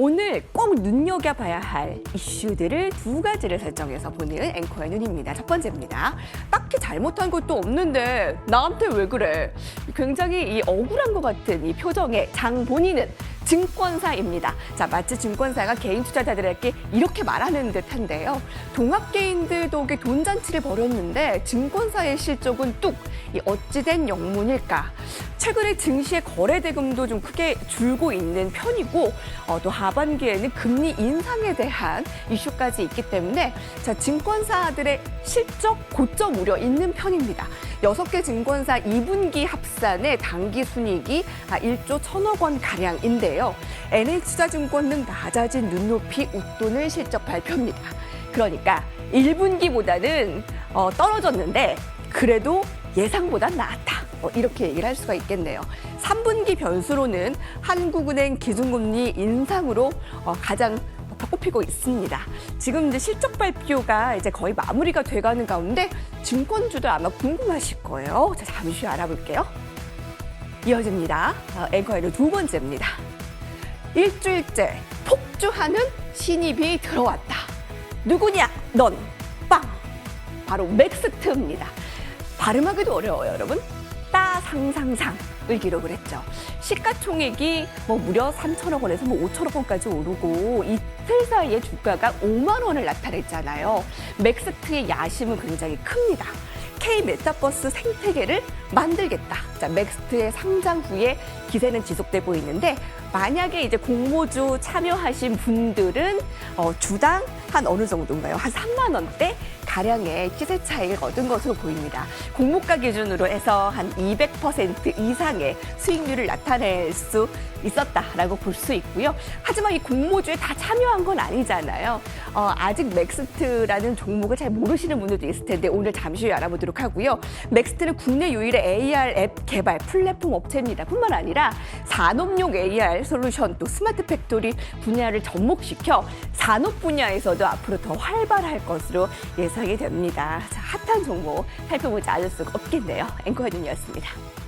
오늘 꼭 눈여겨봐야 할 이슈들을 두 가지를 설정해서 보는 앵커의 눈입니다. 첫 번째입니다. 딱히 잘못한 것도 없는데 나한테 왜 그래? 굉장히 이 억울한 것 같은 이 표정의 장 본인은 증권사입니다. 자, 마치 증권사가 개인 투자자들에게 이렇게 말하는 듯한데요. 동학개인들 덕에 돈잔치를 벌였는데 증권사의 실적은 뚝, 이 어찌된 영문일까? 최근에 증시의 거래 대금도 좀 크게 줄고 있는 편이고 어, 또 하반기에는 금리 인상에 대한 이슈까지 있기 때문에 자, 증권사들의 실적 고점 우려 있는 편입니다. 여섯 개 증권사 2분기 합산의 당기 순이익이 아, 1조 1천억 원 가량인데요. NH투자증권은 낮아진 눈높이 웃돈을 실적 발표입니다. 그러니까 1분기보다는 어, 떨어졌는데 그래도 예상보다 나았다. 어, 이렇게 얘기를 할 수가 있겠네요. 3분기 변수로는 한국은행 기준금리 인상으로 어, 가장 꼽히고 있습니다. 지금 이제 실적 발표가 이제 거의 마무리가 돼가는 가운데 증권주도 아마 궁금하실 거예요. 자, 잠시 후 알아볼게요. 이어집니다. 어, 앵커의 두 번째입니다. 일주일째 폭주하는 신입이 들어왔다. 누구냐? 넌 빵. 바로 맥스트입니다. 발음하기도 어려워요, 여러분. 따상상상을 기록을 했죠. 시가총액이 뭐 무려 3천억 원에서 뭐 5천억 원까지 오르고 이틀 사이에 주가가 5만 원을 나타냈잖아요. 맥스트의 야심은 굉장히 큽니다. K 메타버스 생태계를 만들겠다. 자, 맥스트의 상장 후에 기세는 지속되고 있는데 만약에 이제 공모주 참여하신 분들은 어, 주당 한 어느 정도인가요? 한 3만 원대 가량의 시세 차익을 얻은 것으로 보입니다. 공모가 기준으로 해서 한 200% 이상의 수익률을 나타낼 수 있었다라고 볼 수 있고요. 하지만 이 공모주에 다 참여한 건 아니잖아요. 어, 아직 맥스트라는 종목을 잘 모르시는 분들도 있을 텐데 오늘 잠시 후에 알아보도록 하고요. 맥스트는 국내 유일의 AR 앱 개발 플랫폼 업체입니다. 뿐만 아니라 산업용 AR 솔루션 또 스마트 팩토리 분야를 접목시켜 산업 분야에서도 앞으로 더 활발할 것으로 예상 이 됩니다. 자, 핫한 종목 살펴보지 않을 수가 없겠네요. 앵커 눈이었습니다.